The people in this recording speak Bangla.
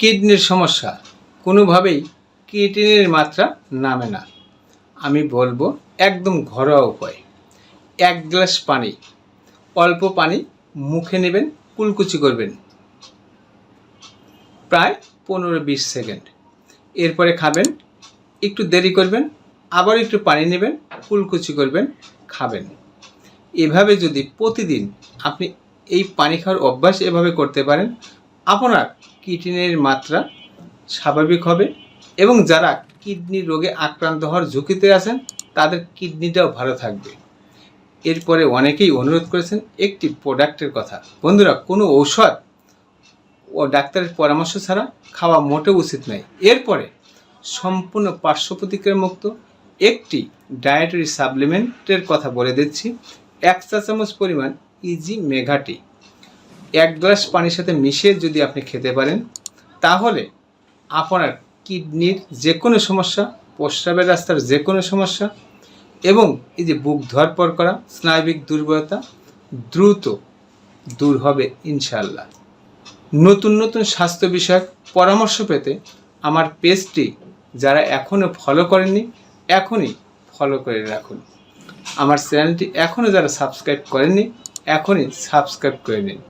কিডনির সমস্যা কোনোভাবেই কিডনির মাত্রা নামে না। আমি বলব একদম ঘরোয়া উপায়। এক গ্লাস পানি, অল্প পানি মুখে নেবেন, কুলকুচি করবেন। প্রায় পনেরো বিশ সেকেন্ড। এরপরে খাবেন, একটু দেরি করবেন, আবার একটু পানি নেবেন, কুলকুচি করবেন, খাবেন। এভাবে যদি প্রতিদিন আপনি এই পানি খাওয়ার অভ্যাস এভাবে করতে পারেন আপনার কিডনির মাত্রা স্বাভাবিক হবে এবং যারা কিডনি রোগে আক্রান্ত হওয়ার ঝুঁকিতে আছেন, তাদের কিডনিটাও ভালো থাকবে। এরপরে অনেকেই অনুরোধ করেছেন একটি প্রোডাক্টের কথা। বন্ধুরা, কোনো ঔষধ ও ডাক্তারের পরামর্শ ছাড়া খাওয়া মোটেও উচিত নয়। এরপরে সম্পূর্ণ পার্শ্ব প্রতিক্রিয়া মুক্ত একটি ডায়েটারি সাপ্লিমেন্টের কথা বলে দিচ্ছি। এক চা চামচ পরিমাণ ইজি মেঘাটি এক গ্লাস পানির সাথে মিশিয়ে যদি আপনি খেতে পারেন, তাহলে আপনার কিডনির যে কোনো সমস্যা, প্রস্রাবের রাস্তার যে কোনো সমস্যা এবং এই যে বুক ধরপর করা স্নায়বিক দুর্বলতা দ্রুত দূর হবে ইনশাল্লাহ নতুন নতুন স্বাস্থ্য বিষয়ক পরামর্শ পেতে আমার পেজটি যারা এখনও ফলো করেননি, এখনই ফলো করে রাখুন। আমার চ্যানেলটি এখনও যারা সাবস্ক্রাইব করেননি, এখনই সাবস্ক্রাইব করে নিন।